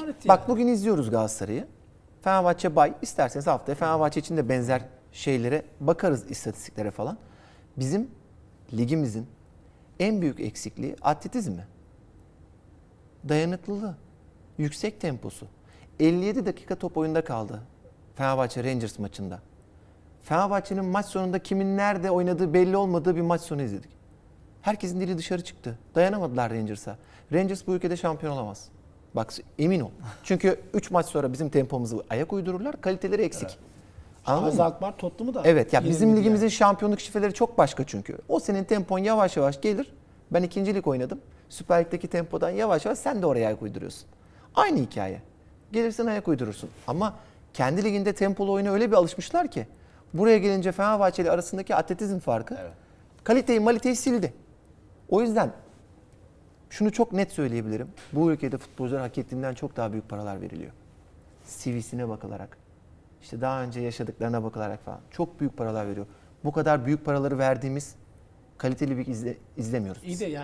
emanet Bak bugün izliyoruz Galatasaray'ı. Fenerbahçe bay. İsterseniz haftaya Fenerbahçe için de benzer şeylere bakarız istatistiklere falan. Bizim ligimizin en büyük eksikliği atletizmi. Dayanıklılığı. Yüksek temposu. 57 dakika top oyunda kaldı. Fenerbahçe Rangers maçında. Fenerbahçe'nin maç sonunda kimin nerede oynadığı belli olmadığı bir maç sonu izledik. Herkesin dili dışarı çıktı. Dayanamadılar Rangers'a. Rangers bu ülkede şampiyon olamaz. Bak emin ol. Çünkü 3 maç sonra bizim tempomuzu ayak uydururlar. Kaliteleri eksik. Anladın Hamza mı? Akbar Tottenham'ı da Evet ya bizim ligimizin yani. şampiyonluk şifreleri çok başka çünkü. O senin tempon yavaş yavaş gelir. Ben ikincilik oynadım. Süper Lig'deki tempodan yavaş yavaş sen de oraya ayak uyduruyorsun. Aynı hikaye. Gelirsin ayak uydurursun. Ama kendi liginde tempolu oyuna öyle bir alışmışlar ki buraya gelince Fenerbahçe ile arasındaki atletizm farkı kaliteyi maliteyi sildi. O yüzden şunu çok net söyleyebilirim. Bu ülkede futbolcular hak ettiğinden çok daha büyük paralar veriliyor. CV'sine bakılarak, işte daha önce yaşadıklarına bakılarak falan çok büyük paralar veriyor. Bu kadar büyük paraları verdiğimiz kaliteli bir izle, izlemiyoruz. İyi de yani